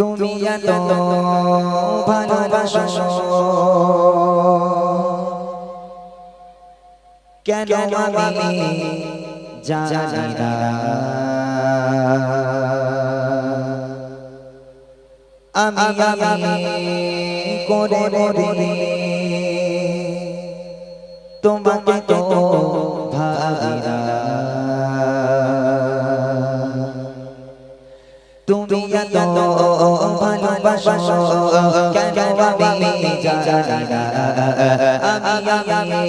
তুমি এত ভালোবাসো। কেন আমি জানি না। আমি আমি করে করে তোমাকে তো ভাবি না। এত ভালোবাসো কেন আমি জানি না আমি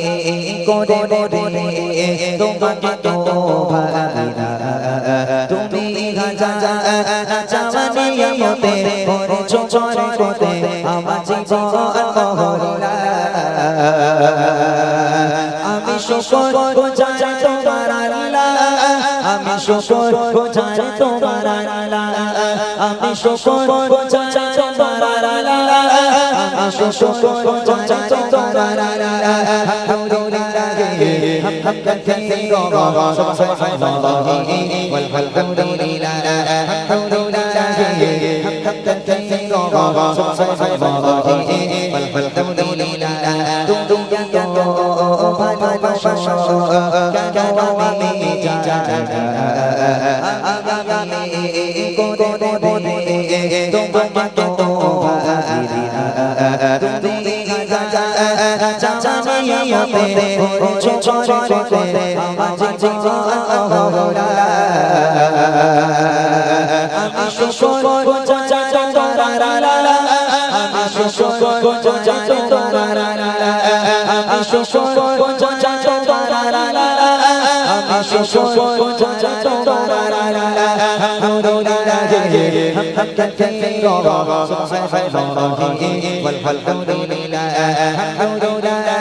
করে করে তোমাকে তো ভাবি না তুমি হাজার চাওয়ানি করেছ চরে কোতে আমার জীবন মহলা আমি শুকর গোজার তোমার আল্লাহ, আমি শুকর গোজার তোমার আল্লাহ। আমি শুকর তোমার শুকর তোমার আমি জানি আমি ছোট করে জীবন আমি শুকর গোজা তোমার আমি শুকর গোজা তোমার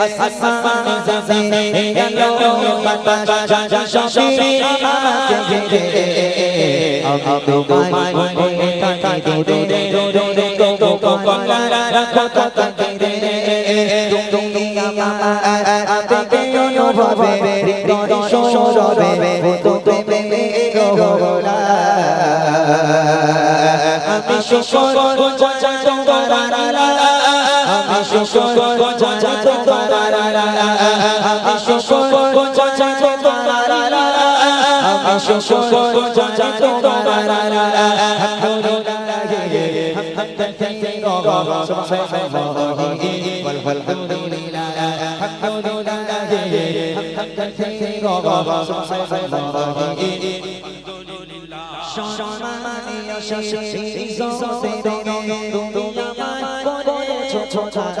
আসমান জমিন জানো পাতা শাশি আমাকে ঘিরে আমি তোমায় বলে থাকি দূরে দূরে গলা রাখো কাদিরে তুমি আমার আবেগে অনুভবে হৃদয় সরবে তুমি গোলা আমি তোমার। আমি শুকর সম্মানীয় শিশি জোসেরে তুমি আমায় করেছ ছোটা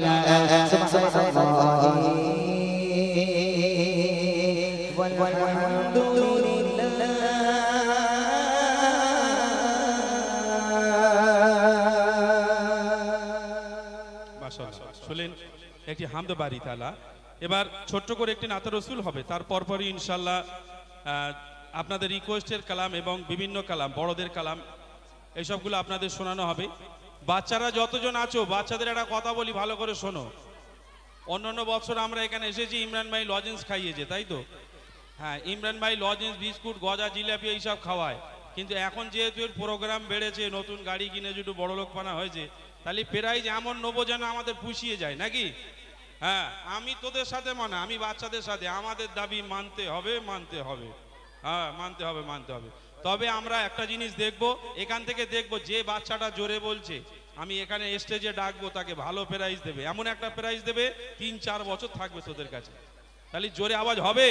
হামদ বাড়ি তালা। এবার ছোট্ট করে একটি নাতে রসুল হবে। তার পরপরই ইনশাল্লাহ আপনাদের রিকোয়েস্টের কালাম এবং বিভিন্ন কালাম, বড়দের কালাম, এইসবগুলো আপনাদের শোনানো হবে। বাচ্চারা যতজন আছো, বাচ্চাদের একটা কথা বলি, ভালো করে শোনো। অন্যান্য বছর আমরা এখানে এসেছি, ইমরান ভাই লজেন্স খাইয়েছে, তাই তো? হ্যাঁ ইমরান ভাই লজেন্স বিস্কুট, গজা, জিলাপি, এইসব খাওয়ায়। কিন্তু এখন যেহেতু প্রোগ্রাম বেড়েছে, নতুন গাড়ি কিনে একটু বড় লোক পানা হয়েছে, তাহলে প্রাইজ এমন নেব যেন আমাদের পুষিয়ে যায়, নাকি? হ্যাঁ। আমি তোদের সাথে মানে আমি বাচ্চাদের সাথে আমাদের দাবি মানতে হবে মানতে হবে। হ্যাঁ মানতে হবে মানতে হবে। তবে আমরা একটা জিনিস দেখব এখান থেকে দেখব যে বাচ্চাটা জোরে বলছে আমি এখানে স্টেজে ডাকবো তাকে ভালো প্রাইজ দেবে। এমন একটা প্রাইজ দেবে তিন চার বছর থাকবে তোদের কাছে। তাহলে জোরে আওয়াজ হবে?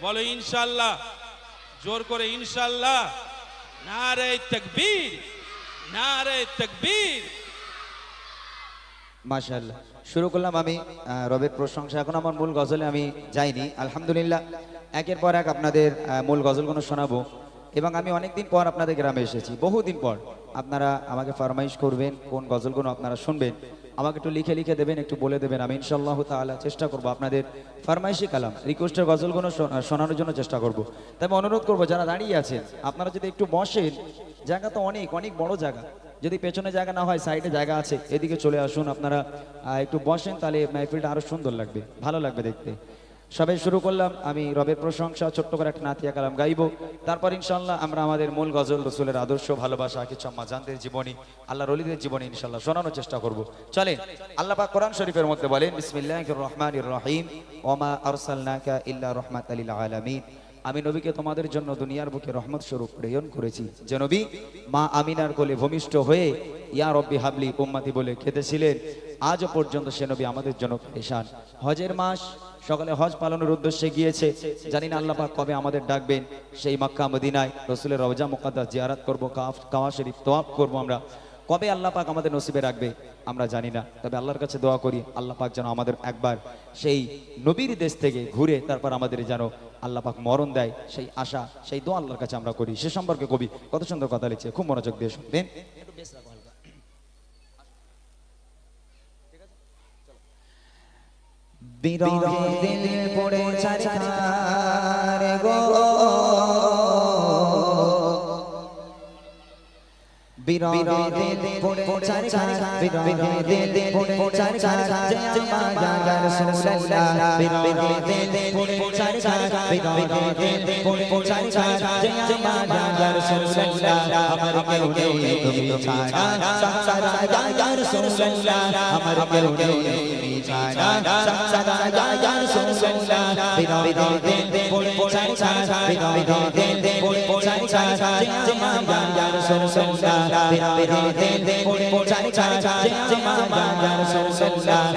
বলো ইনশাল্লাহ। জোর করে ইনশাল্লাহ। নারে তকবীর নারে তকবীর। মাশাআল্লাহ। শুরু করলাম আমি রবের প্রশংসা। এখন আমার মূল গজলে আমি যাইনি। আলহামদুলিল্লাহ, একের পর এক আপনাদের মূল গজলগুলো শোনাবো। এবং আমি অনেকদিন পর আপনাদের গ্রামে এসেছি, বহুদিন পর। আপনারা আমাকে ফরমাইশ করবেন কোন গজলগুলো আপনারা শুনবেন। আমাকে একটু লিখে লিখে দেবেন, একটু বলে দেবেন। আমি ইনশাল্লাহ তাআলা চেষ্টা করব আপনাদের ফরমাইশি কালাম, রিকোয়েস্টের গজলগুলো শোনানোর জন্য চেষ্টা করব। তবে অনুরোধ করব, যারা দাঁড়িয়ে আছেন, আপনারা যদি একটু বসেন, জায়গা তো অনেক অনেক বড় জায়গা। যদি পেছনে জায়গা না হয় সাইডে জায়গা আছে, এদিকে চলে আসুন, আপনারা একটু বসেন, তাহলে মাহফিলটা আরও সুন্দর লাগবে, ভালো লাগবে দেখতে। সবাই শুরু করলাম, আমি রবের প্রশংসা, ছোট্ট করে একটা নাতিয়া কালাম গাইবো। তারপর ইনশাল্লাহ আমরা আমাদের মূল গজল, রসুলের আদর্শ, ভালোবাসা, কিছু জানদের জীবনী আল্লাহ রলিদের জীবনী ইনশাল্লাহ শোনানোর চেষ্টা করব। চলেন, আল্লাহ পাক কোরআন শরীফের মধ্যে বলেন, বিসমিল্লাহির রহমানির রহিম ওমা আরসালনাকা ইল্লা রাহমাতাল লিল আলামিন। আমি নবীকে তোমাদের জন্য দুনিয়ার বুকে রহমত স্বরূপ প্রেরণ করেছি। যে নবী মা আমিনার কোলে ভূমিষ্ঠ হয়ে ইয়া রব্বি হাবলি উম্মাতি বলে খেতেছিলেন, আজও পর্যন্ত সে নবী আমাদের জন্য পেশান হজের মাস, সকালে হজ পালনের উদ্দেশ্যে গিয়েছে। জানি না আল্লাহ পাক কবে আমাদের ডাকবেন। সেই মক্কা মদিনায় রসুলের রওজা মুকাদ্দাস জিয়ারাত করব, কাফ কাওয়া শরীফ তোয়াফ করব আমরা। কবে আল্লাহ পাক আমাদের নসিবে রাখবে, আমরা জানি না। তবে আল্লাহর কাছে দোয়া করি, আল্লাহ পাক যেন আমাদের একবার সেই নবীর দেশ থেকে ঘুরে, তারপর আমাদের যেন আল্লাহ পাক মরণ দেয়, সেই আশা, সেই দোয়া আল্লাহর কাছে আমরা করি। সে সম্পর্কে কবি কত সুন্দর কথা লিখছে, খুব মনোযোগ দিয়ে শুনবেন। বিরহে দিল পড়ে চারখার গো। বিরহে দিল পড়ে চারখার বিরহে দিল পড়ে চারখার জয় মায়া রাসূলুল্লাহ বিরহে দিল পড়ে চারখার বিরহে দিল পড়ে চারখার জয় মায়া রাসূলুল্লাহ আমার কেউ নেই তুমি ছাড়া সারা ইয়া রাসূলুল্লাহ আমার কেউ নেই তুমি ছাড়া সারা ইয়া রাসূলুল্লাহ বিরহে দিল পড়ে চারখার বিরহে দিল পড়ে চারখার জয় মায়া রাসূলুল্লাহ দিল পড়ে রাসূলুল্লাহ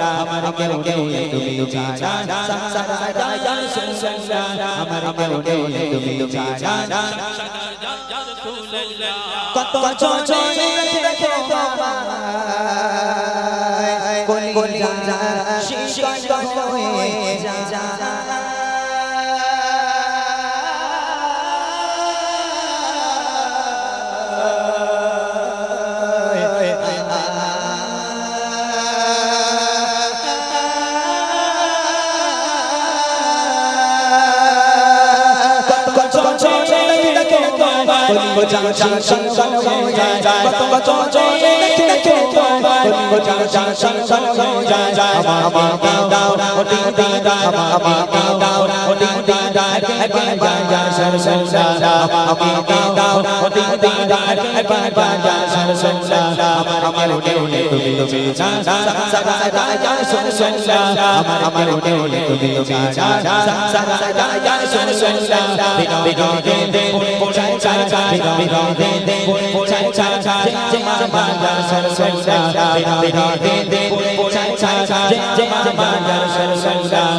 নেই তুমি ছাড়া কত ছোট জীবনে জীবনে আনন্দ চাই দেখতে চাই জীবনে আনন্দ চাই তুমি এই অসহায়ের সংসার রাসূলুল্লাহ তুমি এই অসহায়ের সংসার রাসূলুল্লাহ আমার মনে তুমি ছাড়া সংসার রাসূলুল্লাহ আমার মনে তুমি ছাড়া সংসার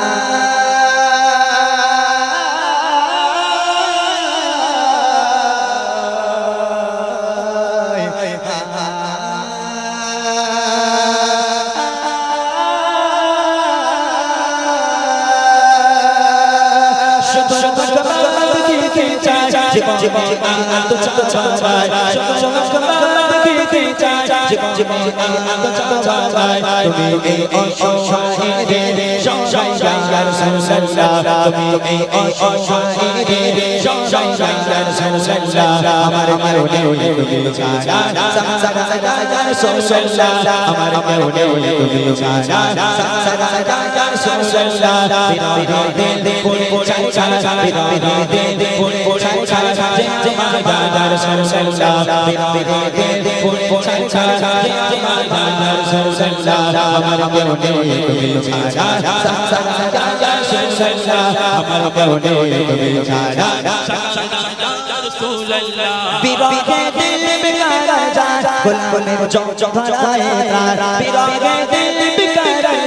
বিরহ দিল পড়ে ছাই ছাই বিরহ দিল পড়ে ছাই ছাই যে আমার রাসূলুল্লাহ বিরহ দিল পড়ে ছাই ছাই যে আমার রাসূলুল্লাহ আমার মনে তুমি ছাড়া সংসার রাসূলুল্লাহ আমার মনে তুমি ছাড়া বিরহে দিল বেকার যায় গোলামের চঞ্চ ধরায় প্রাণ বিরহে দিল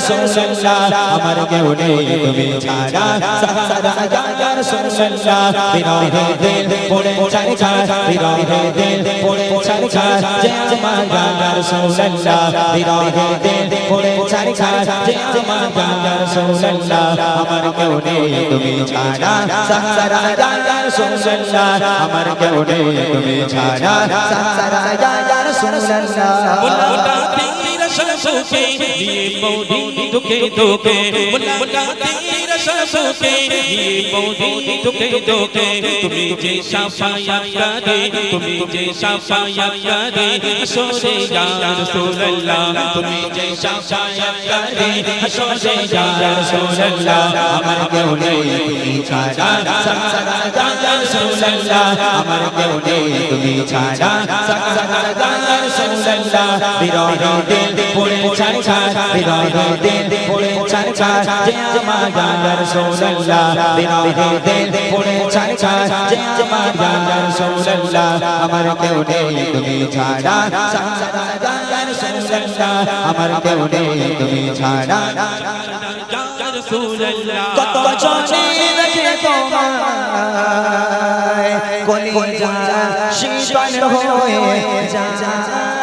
রাসূলুল্লাহ আমার কেউ নেই তুমি ছাড়া। সাহারা যায় রাসূলুল্লাহ বিরহে দিল পড়ে চাই চাই বিরহে দিল পড়ে চাই চাই যে শাসকে দিয়ে বৌদি দুকে দুকে মোটা শাসকে দিয়ে বৌদি দুকে দুকে তুমি যে সাফায়াত করে তুমি যে সাফায়াত করে হাসরে ইয়া রাসূলুল্লাহ, তুমি যে সাফায়াত করে হাসরে ইয়া রাসূলুল্লাহ, আমার কেউ নেই, তুমি ছাড়া দিল ছাই যে আমার গান রাসূলুল্লাহ বিরহে দিল পড়ে ছাই যে আমার গান রাসূলুল্লাহ আমার কেউ নেই, তুমি ছাড়া। কলিজা শীতল হয়ে কত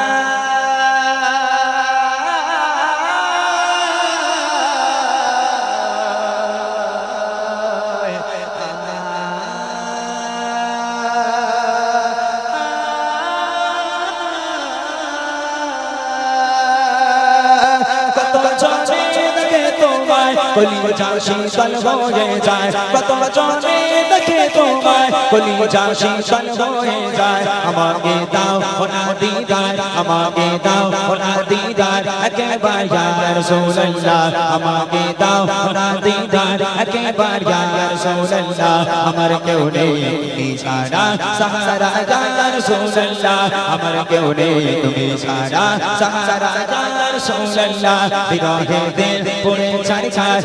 কলিজা শীতল হয়ে যায় কত বছরে দেখে তোমায় কলিজা শীতল হয়ে যায় আমাকে দাও ওনা দিদার আমাকে দাও ওনা দিদার একেবার ইয়া রাসূলুল্লাহ আমাকে দাও ওনা দিদার একেবার ইয়া রাসূলুল্লাহ আমার কেউ নেই তুমি ছাড়া সাহারা ইয়া রাসূলুল্লাহ আমার কেউ নেই তুমি ছাড়া সাহারা ইয়া রাসূলুল্লাহ বিরহে দিল পড়ে ছাড়ি ছাড়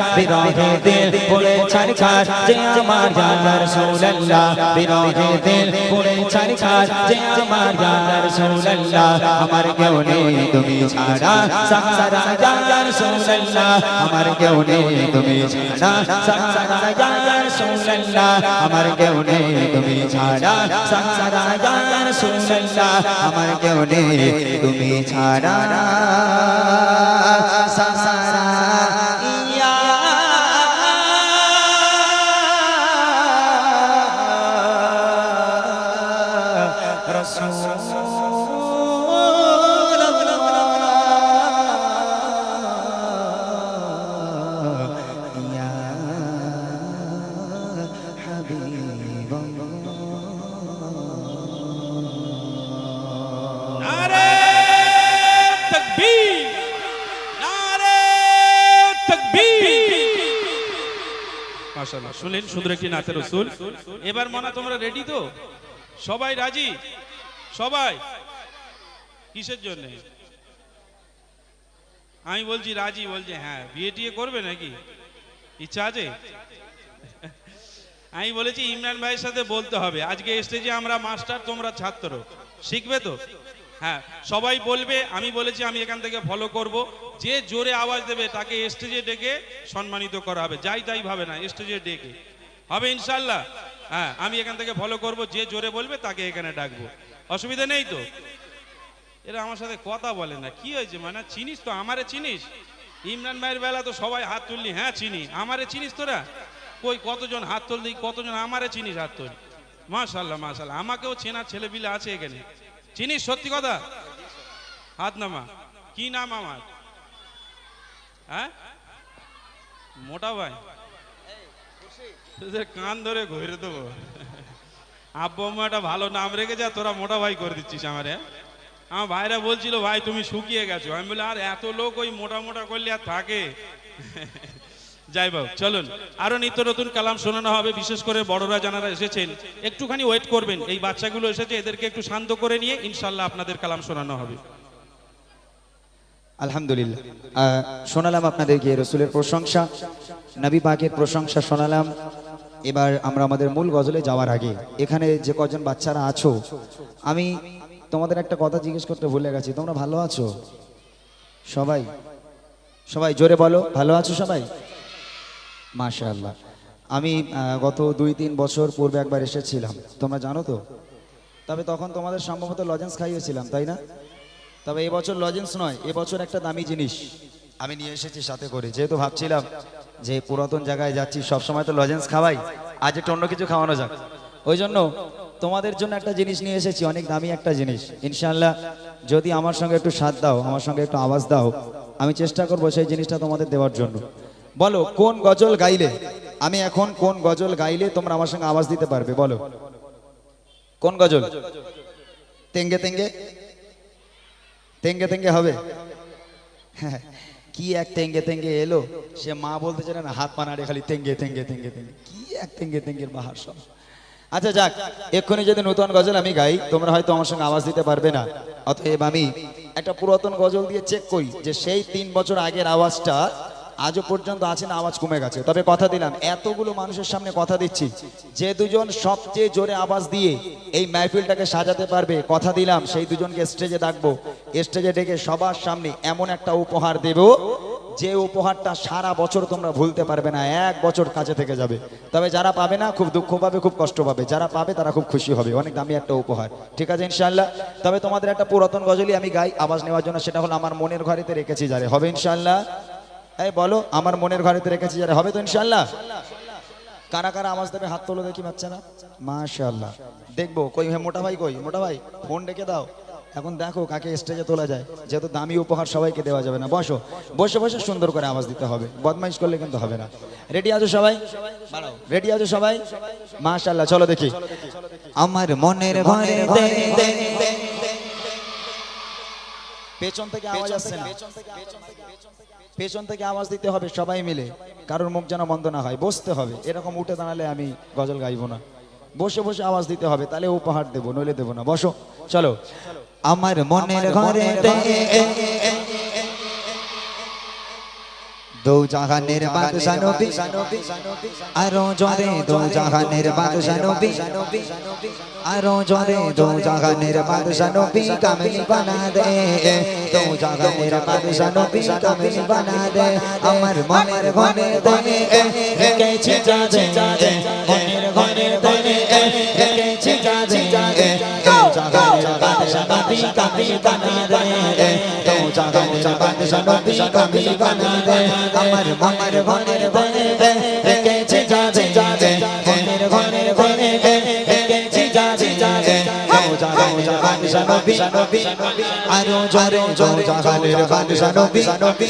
আমার ইয়া রাসূলুল্লাহ কেউ নেই, তুমি ছাড়া। আমার কেউ নেই, তুমি আমার কেউ নেই, তুমি আমার কেউ নেই, তুমি ছাড়া। শুনলেন সুন্দর একটি নাতের রসুল। এবার মনে, তোমরা রেডি তো? সবাই রাজি? সবাই? কিসের জন্য? আমি বলছি রাজি, বলছে হ্যাঁ বিয়ে টিয়ে করবে নাকি? ইচ্ছা আছে? আমি বলেছি, ইমরান ভাইয়ের সাথে বলতে হবে। আজকে স্টেজে আমরা মাস্টার তোমরা ছাত্র। শিখবে তো? হ্যাঁ সবাই বলবে, আমি বলেছি, আমি এখান থেকে ফলো করব। যে জোরে আওয়াজ দেবে, তাকে স্টেজে ডেকে সম্মানিত করা হবে। যাই তাই ভাবে না স্টেজে ডেকে। হবে ইনশাল্লাহ হ্যাঁ আমি এখান থেকে ফলো করব, যে জোরে বলবে, তাকে এখানে ডাকবো। অসুবিধা নেই তো? এরা আমার সাথে কথা বলে না। কি হয়েছে মানে চিনিস তো? আমারে চিনিস? ইমরান ভাইয়ের বেলা তো সবাই হাত তুললি। হ্যাঁ চিনি। আমারে চিনিস তোরা? কই, কতজন হাত তুললি, কতজন আমারে চিনিস হাত তুল? মাশাল্লাহ মাশাল্লাহ আমাকেও চেনার ছেলেপিলে আছে এখানে। চিনিস সত্যি কথা? হাত নামা। কি নাম আমার? হ্যাঁ? মোটা ভাই। কান ধরে ঘুরে দেবো। আব্বু একটা ভালো নাম রেখেছে তোরা মোটা ভাই করে দিচ্ছিস আমারে আমার ভাইরা বলছিল, ভাই, তুমি শুকিয়ে গেছো। আমি বলি আর, এত লোক ওই মোটা মোটা করলে আর থাকে? যাই বাবু চলুন। আরও নিত্য নতুন কালাম শোনানো হবে, বিশেষ করে বড়রা যারা এসেছেন, একটুখানি ওয়েট করবেন। এই বাচ্চাগুলো এসেছে, এদেরকে একটু শান্ত করে নিয়ে ইনশাল্লাহ আপনাদের কালাম শোনানো হবে। আলহামদুলিল্লাহ। শোনালাম আপনাদেরকে রসুলের প্রশংসা, নবী পাকের প্রশংসা শোনালাম। এবার আমরা আমাদের মূল গজলে যাওয়ার আগে, এখানে যে কজন বাচ্চারা আছো, আমি তোমাদের একটা কথা জিজ্ঞেস করতে ভুলে গেছি, তোমরা ভালো আছো? সবাই? সবাই, জোরে বলো, ভালো আছো সবাই? মাশাআল্লাহ। আমি গত দুই তিন বছর পূর্বে একবার এসেছিলাম। তোমরা জানো তো? তবে তখন তোমাদের সম্ভবত লজেন্স খাইয়েছিলাম, তাই না? তবে এবছর লজেন্স নয় এবছর একটা দামি জিনিস আমি নিয়ে এসেছি সাথে করে। যেহেতু ভাবছিলাম যে পুরাতন জায়গায় যাচ্ছি, সবসময় তো লজেন্স খাওয়াই, আজ একটু অন্য কিছু খাওয়ানো যাক। ওই জন্য তোমাদের জন্য একটা জিনিস নিয়ে এসেছি, অনেক দামি একটা জিনিস। ইনশাল্লাহ যদি আমার সঙ্গে একটু সাথ দাও, আমার সঙ্গে একটু আওয়াজ দাও, আমি চেষ্টা করব সেই জিনিসটা তোমাদের দেওয়ার জন্য। বলো, কোন গজল গাইলে? আমি এখন কোন গজল গাইলে তোমরা আমার সঙ্গে আওয়াজ দিতে পারবে? বলো। কোন গজল? তেঙ্গে তেঙ্গে। তেঙ্গে তেঙ্গে হবে। কি এক তেঙ্গে তেঙ্গে এলো? সে মা বলতে চায় না, হাত পানাড়ে খালি তেঙ্গে তেঙ্গে তেঙ্গে তেঙ্গে। কি এক তেঙ্গে, তেঙ্গের বাহার সব আচ্ছা যাক, এক্ষুনি যদি নতুন গজল আমি গাই, তোমরা হয়তো আমার সঙ্গে আওয়াজ দিতে পারবে না। অতএব আমি একটা পুরাতন গজল দিয়ে চেক করি যে সেই তিন বছর আগের আওয়াজটা আজও পর্যন্ত আছে না, আওয়াজ কমে গেছে। তবে কথা দিলাম, এতগুলো মানুষের সামনে কথা দিচ্ছি। যে দুজন সবচেয়ে জোরে আওয়াজ দিয়ে এই মাহফিলটাকে সাজাতে পারবে, কথা দিলাম, সেই দুজনকে স্টেজে ডাকবো। স্টেজে ডেকে সবার সামনে এমন একটা উপহার দেব, যে উপহারটা সারা বছর তোমরা ভুলতে পারবে না, এক বছর কাছে থেকে যাবে। তবে যারা পাবে না, খুব দুঃখ পাবে, খুব কষ্ট পাবে। যারা পাবে, তারা খুব খুশি হবে। অনেক দামি একটা উপহার। ঠিক আছে ইনশাল্লাহ তবে তোমাদের একটা পুরাতন গজলি আমি গাই, আওয়াজ নেওয়ার জন্য সেটা হলো আমার মনের ঘরেতে রেখেছি, যারে হবে ইনশাল্লাহ এই বলো আমার মনের ঘরেতে রেখেছি যারা হবে তো ইনশাল্লাহ কারা কারা আওয়াজ দেবে হাত তোলো দেখি বাচ্চারা? মাশাল্লাহ দেখব কই হ্যাঁ মোটা ভাই কই? মোটা ভাই ফোন ডেকে দাও। এখন দেখো কাকে স্টেজে তোলা যায়। যেহেতু দামি উপহার সবাইকে দেওয়া যাবে না। বসো বসে বসে সুন্দর করে আওয়াজ দিতে হবে। বদমাইশ করলে কিন্তু হবে না। রেডি আছো সবাই? রেডি আছো সবাই? মাশাল্লাহ চলো দেখি। আমার মনের ঘরে পেছন থেকে আওয়াজ আসছে না? পেছন থেকে আওয়াজ দিতে হবে সবাই মিলে। কারোর মুখ যেন বন্ধ না হয় বসতে হবে। এরকম উঠে দাঁড়ালে আমি গজল গাইবো না। বসে বসে আওয়াজ দিতে হবে তাহলে উপহার দেবো নইলে দেবো না। বসো চলো। আমার মনের ঘরে দো। জাহানের নবী আরও জরে দো জাহানের নবী আরও জরে দো জাহানের বাদশা নবী কামিল বানা দে। দো জাহানের বাদশা নবী কামিল বানা দে আমার মনের ঘরে দে রেখেছি যাজে মনের ঘরে দে রেখেছি যাজে বাদশা নবী কামিল বানা দে দো জাহানের বাদশা নবী কামিল বানা দে আমার মনের ঘরে দে বাদশা নবী আরও জরে দো জাহানের বাদশা নবী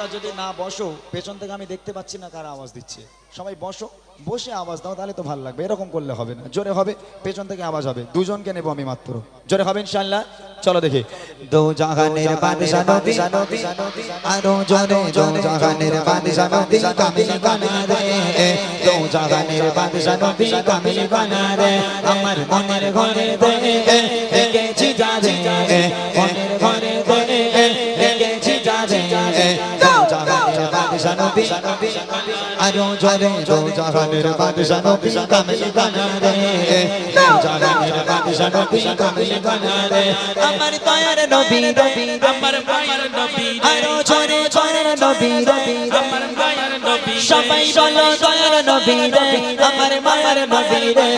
তোমরা যদি না বসো, পেছন থেকে আমি দেখতে পাচ্ছি না কারা আওয়াজ দিচ্ছে। সবাই বসো, বসে আওয়াজ দাও, তাহলে তো ভালো লাগবে। এরকম করলে হবে না। জোরে হবে, পেছন থেকে আওয়াজ হবে। দুজনকে নেব আমি মাত্র। জোরে হবে ইনশাল্লাহ চলো দেখি। দো নবী আরও জরে জাহানের বাদশা নবী কামিল গানা রে দো জাহানের বাদশা নবী কামিল গানা রে আমার দয়ার নবী আমার মায়ের নবী আরও জরে জরে নবী আমার সবাই বলো, দয়ার নবী রে, আমার মায়ের নবী রে।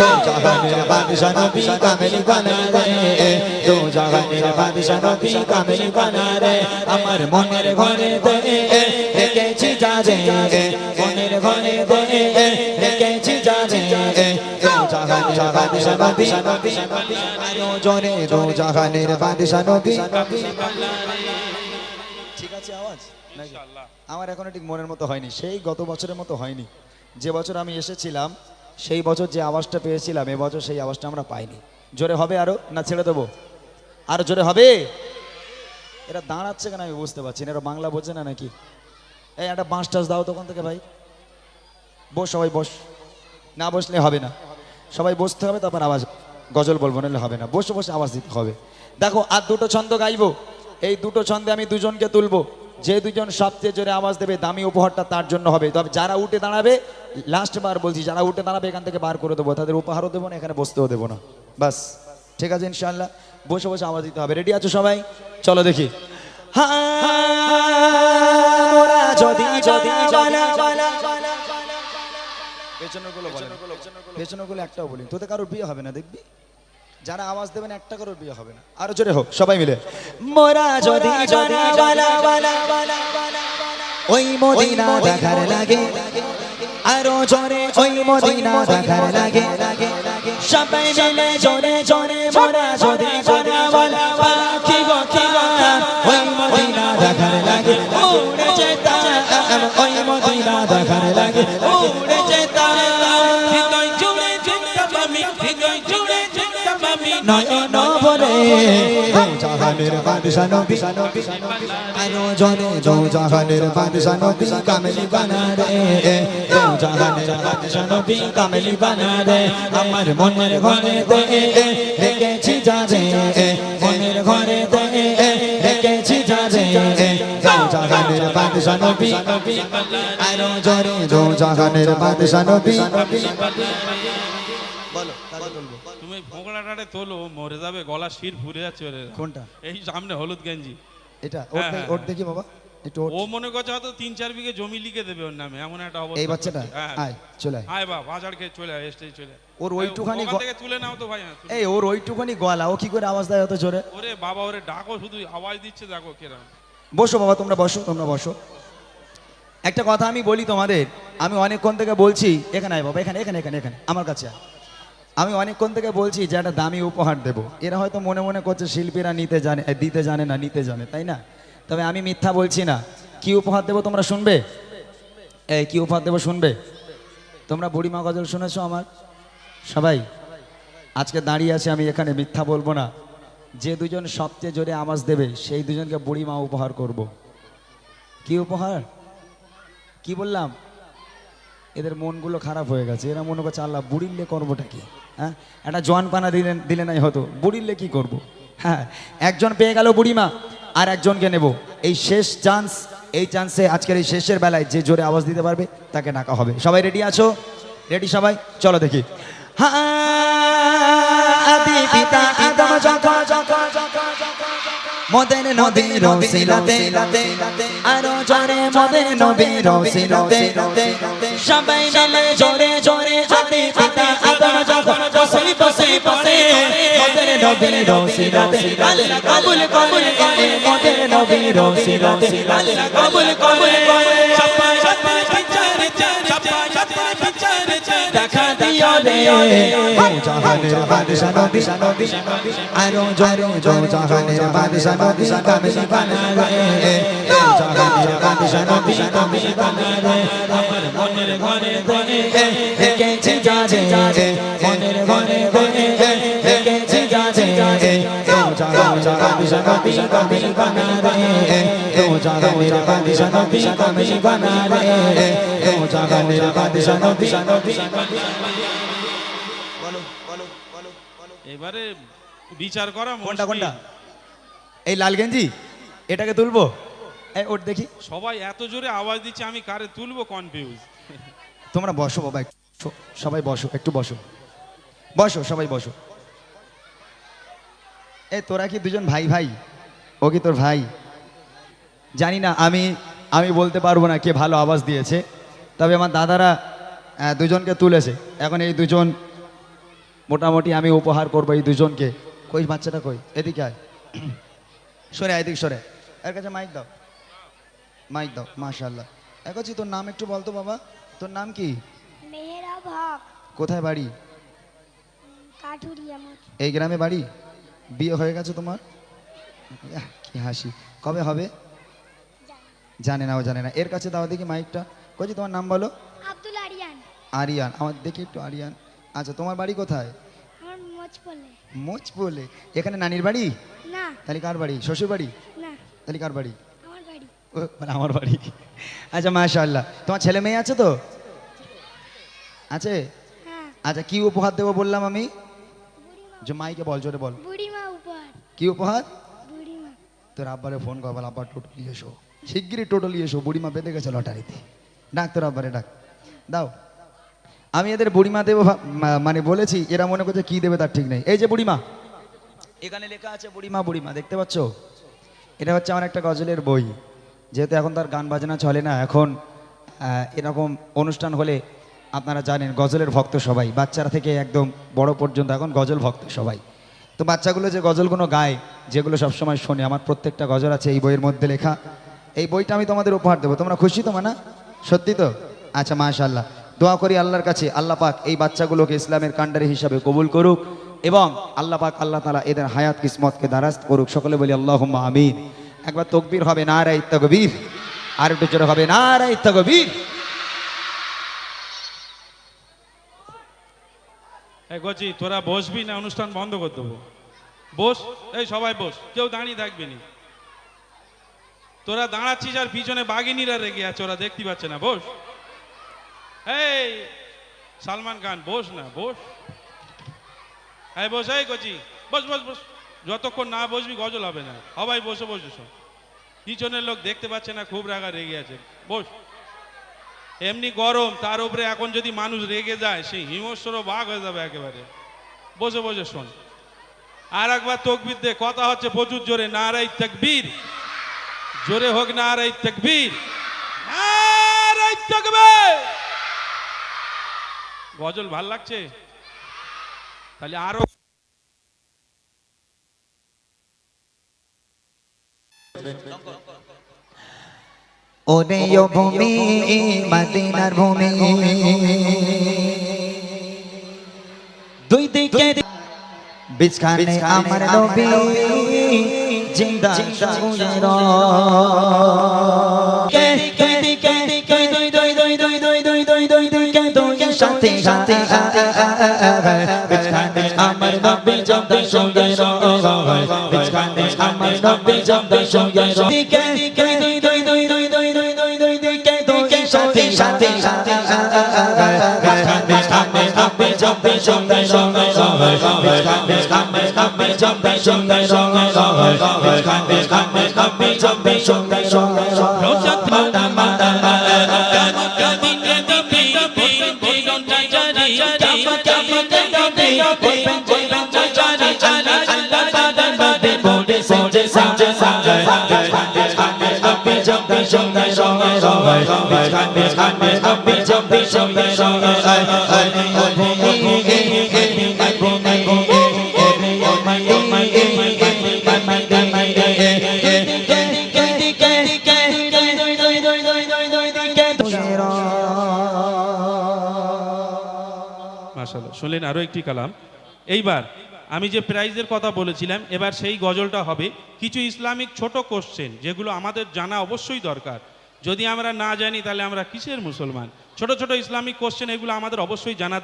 দো জাহানের বাদশা নবী কামিল গানা রে। দো জাহানের বাদশা নবী কামিল গানা রে। আমার মনের ঘরে দে, দেখেছি যাজে মনের ঘরে দে, দেখেছি বাদশা নবী ঠিক আছে আওয়াজ? আমার এখনও ঠিক মনের মতো হয়নি। সেই গত বছরের মতো হয়নি। যে বছর আমি এসেছিলাম, সেই বছর যে আওয়াজটা পেয়েছিলাম এবছর সেই আওয়াজটা আমরা পাইনি। জোরে হবে আরও? না, ছেড়ে দেবো? আরও জোরে হবে? এরা দাঁড়াচ্ছে কেন আমি বুঝতে পারছি না। এরা বাংলা বোঝে না নাকি? এই একটা বাঁশ টাস দাও তখন থেকে ভাই। বস, সবাই বস। না বসলে হবে না। সবাই বসতে হবে, তারপর আওয়াজ গজল বলব, নাহলে হবে না। বসে বসে আওয়াজ দিতে হবে। দেখো, আর দুটো ছন্দ গাইবো। এই দুটো ছন্দে আমি দুজনকে তুলবো। যে দুজন সবচেয়ে জোরে আওয়াজ দেবে, দামি উপহারটা তার জন্য হবে। তবে যারা উঠে দাঁড়াবে লাস্ট বার বলছি, যারা উঠে দাঁড়াবে, এখান থেকে বার করে দেবো। তাদের উপহারও দেবো না, এখানে বসতেও দেবো না। বাস, ঠিক আছে ইনশাল্লাহ বসে বসে আওয়াজ দিতে হবে। রেডি আছো সবাই? চলো দেখি। মোরা যদি যদি বালা বালা পেছনেরগুলো বলেন। পেছনেরগুলো একটাও বলি তোদের কারোর বিয়ে হবে না, দেখবি? যারা আওয়াজ দেবেন একটা করে বিয়ে হবে না আরও জোরে হোক সবাই মিলে মোরা যদি ওই মদিনা দেখার লাগে আরও জোরে ওই মদিনা দেখার লাগে সবাই মিলে জোরে জোরে মোরা যদি জাহানের বাদশা নবী আরও জনে জো জাহানের বাদশা নবী কামেলি বানা রে ও জাহানের বাদশা নবী কামেলি বানা রে আমার মনের ঘরে দে রেখেছি যাজে মনের ঘরে দে রেখেছি যাজে জো জাহানের বাদশা নবী আরও জনে জো জাহানের বাদশা নবী বলো তাহলে বলব তুমি ফোকড়াটারে তোলো মরে যাবে গলা শির ফুরে যাচ্ছে কোনটা? এই সামনে হলুদ গেঞ্জি। এটা ওর হ্যাঁ, দেখি- হ্যাঁ, বাবা ও মনে করছে হয়তো তিন চার বিঘে জমি লিখে দেবে ওর নামে এমন একটা অবস্থা এই বাচ্চাটা? হ্যাঁ। আয় চলে আয়। বা বাজার খেয়ে চলে আয় স্টেজ চলে ওর ওইটুখানি থেকে তুলে নাও তো ভাই হ্যাঁ, এই ওর ওইটুখানি গলা ও কি করে আওয়াজ দেয় অত জোরে? ওরে বাবা ওরে ডাকো শুধু আওয়াজ দিচ্ছে দেখো কেরাম। বসো বাবা তোমরা বসো তোমরা বসো। একটা কথা আমি বলি তোমাদের আমি অনেকক্ষণ থেকে বলছি এখানে আয় বাবা এখানে এখানে এখানে এখানে আমার কাছে আয়। আমি অনেকক্ষণ থেকে বলছি যে একটা দামি উপহার দেব। এরা হয়তো মনে মনে করছে, শিল্পীরা নিতে জানে দিতে জানে না, নিতে জানে। তাই না? তবে আমি মিথ্যা বলছি না। কি উপহার দেবো তোমরা শুনবে? এই, কি উপহার দেবো শুনবে? তোমরা বুড়িমা গজল শুনেছো আমার? সবাই? আজকে দাঁড়িয়ে আছে আমি এখানে, মিথ্যা বলব না। যে দুজন সবচেয়ে জোরে আওয়াজ দেবে, সেই দুজনকে বুড়িমা উপহার করব। কি উপহার? কি বললাম? এদের মনগুলো খারাপ হয়ে গেছে। এরা মনে করছে, আল্লাহ বুড়িলে করবোটা কি? হ্যাঁ? একটা জোয়ান পানা দিলেন, দিলে নাই হতো বুড়িলে কি করব? হ্যাঁ একজন পেয়ে গেল বুড়িমা, আর একজনকে নেব। এই শেষ চান্স এই চান্সে আজকের এই শেষের বেলায় যে জোরে আওয়াজ দিতে পারবে, তাকে ডাকা হবে। সবাই রেডি আছো? রেডি সবাই? চলো দেখি। হ্যাঁ মদের নবীর রসিলাতে আরও জোরে মদের নবীর রসিলাতে সবাই মিলে জোরে জোরে আদি পিতা আদম যখন বসে বসে বসে মদের নবীর রসিলাতে কবুল কবুল করে মদের নবীর রসিলাতে কবুল কবুল করে। রে জাহানের বাদশা নবী আরও জোরে জাহানের বাদশা নবী বানা রে জাহানের বাদশা নবী বানা রে আমার মনের ঘরে মনের ঘরে দে দেখেছি যাজে জাহানের বাদশা নবী কামিল বানা রে জাহানের বাদশা নবী এবারে বিচার করা কোনটা। কোনটা? এই লাল গেঞ্জি? এটাকে তুলবো? এই ওট দেখি। সবাই এত জোরে আওয়াজ দিচ্ছে আমি কারে তুলবো? কনফিউজ তোমরা বসো বাবা সবাই বসো একটু বসো। বসো সবাই বসো। এ তোরা কি দুজন ভাই ভাই? ও কি তোর ভাই? জানি না আমি আমি বলতে পারব না কে ভালো আওয়াজ দিয়েছে। তবে আমার দাদারা দুজনকে তুলেছে। এখন এই দুজন মোটামুটি আমি উপহার করব এই দুজনকে। কই বাচ্চাটা কই? এদিকে আয়। সরে আয়, এদিক সরে। এর কাছে মাইক দাও। মাইক দাও মাশাল্লাহ এক আছে তোর নাম একটু বলতো বাবা। তোর নাম কি? মেহরাব হক কোথায় বাড়ি? কাঠুরিয়া এই গ্রামে বাড়ি? বিয়ে হয়ে গেছে তোমার? কি হাসি। কবে হবে? জানে। না ও জানে না। এর কাছে দাও দেখি মাইকটা কইছি তোমার নাম বলো? আব্দুল আরিয়ান। আরিয়ান। আমার দেখি একটু আরিয়ান। আচ্ছা তোমার বাড়ি কোথায়? আমার মোচ পড়লে বলে এখানে নানির বাড়ি? না। তাহলে কার বাড়ি? শ্বশুর বাড়ি? না। তাহলে কার বাড়ি? আমার বাড়ি। মানে আমার বাড়ি। আচ্ছা মাশাআল্লাহ। তোমার ছেলে মেয়ে আছে তো? আছে? হ্যাঁ। আচ্ছা কি উপহার দেবো বললাম আমি? যে মাইকে বল জোরে বল। কি উপহার? তোর আব্বারে ফোন কর বল আব্বার টোটো নিয়ে এসো। শিগগিরই টোটো নিয়ে এসো বুড়িমা বেঁধে গেছে লটারিতে। ডাক তোর আব্বারে ডাক। দাও। আমি এদের বুড়িমা দেবো মানে বলেছি, এরা মনে করছে কি দেবে তার ঠিক নেই। এই যে বুড়িমা। এখানে লেখা আছে বুড়িমা বুড়িমা, দেখতে পাচ্ছ? এটা হচ্ছে আমার একটা গজলের বই। যেহেতু এখন তার গান বাজনা চলে না, এখন এরকম অনুষ্ঠান হলে আপনারা জানেন, গজলের ভক্ত সবাই। বাচ্চারা থেকে একদম বড় পর্যন্ত এখন গজল ভক্ত সবাই। তো বাচ্চাগুলো যে গজলগুলো গায়, যেগুলো সবসময় শোনে, আমার প্রত্যেকটা গজল আছে এই বইয়ের মধ্যে লেখা। এই বইটা আমি তোমাদের উপহার দেবো। তোমরা খুশি তো, মানা? সত্যি তো? আচ্ছা মাশাল্লাহ দোয়া করি আল্লাহর কাছে, আল্লাহ পাক এই বাচ্চাগুলোকে ইসলামের কাণ্ডারি হিসাবে কবুল করুক এবং আল্লাহ পাক আল্লাহ তালা এদের হায়াত, কিসমতকে দারাস্ত করুক। সকলে বলি আল্লাহ আমিন। একবার তকবীর হবে না রাই তকবীর। আর একটু জোরে হবে না রাই তকবীর গজি, তোরা বসবি না, অনুষ্ঠান বন্ধ করে দেবো। বস, এই সবাই বস, কেউ দাঁড়িয়ে থাকবি তোরা দাঁড়াচ্ছিস আর পিছনে বাঘিনীরা রেগে আছে, ওরা দেখতে পাচ্ছে না, বস। এই, সালমান খান, বস না, বস। এই বস, এই গজি বস বস বস। যতক্ষণ না বসবি, গজল হবে না। সবাই বসে বসে শোন পিছনের লোক দেখতে পাচ্ছে না, খুব রাগা রেগে আছে। বস। এমনি গরম, তার উপরে এখন যদি মানুষ রেগে যায়, সেই হিংস্র বাঘ হয়ে যাবে একেবারে। বসে বসে শোন। আর একবার তকবির দে, কথা হচ্ছে প্রচুর জোরে, নারাই তকবীর। জোরে হোক, নারাই তকবীর। নারাই তকবীর! গজল ভালো লাগছে? তাহলে আরও ওরে ভূমি মদিনার ভূমি। দুই দিকে বিছখানে আমার নবী জিন্দা শুয়ে বিছখানে আমার নবী জিন্দা শুয়ে বিছখানে আমার নবী জিন্দা শুয়ে কে কে দুই দুই দুই দুই দুই দুই দুই দুই দুই কে দুই সাথে সাথে সাথে বিছখানে আমার নবী জিন্দা শুয়ে বিছখানে আমার নবী জিন্দা শুয়ে বিছখানে আমার নবী জিন্দা শুয়ে রোজাত মাতা মাশাল্লাহ শুনলেন আরও একটি কালাম। এইবার আমি যে প্রাইজের কথা বলেছিলাম, এবার সেই গজলটা হবে কিছু ইসলামিক ছোট কোশ্চেন যেগুলো আমাদের জানা অবশ্যই দরকার। যদি আমরা না জানি তাহলে আমরা কিসের মুসলমান? ছোট ছোট ইসলামিক কোশ্চেন এগুলো আমাদের অবশ্যই জানা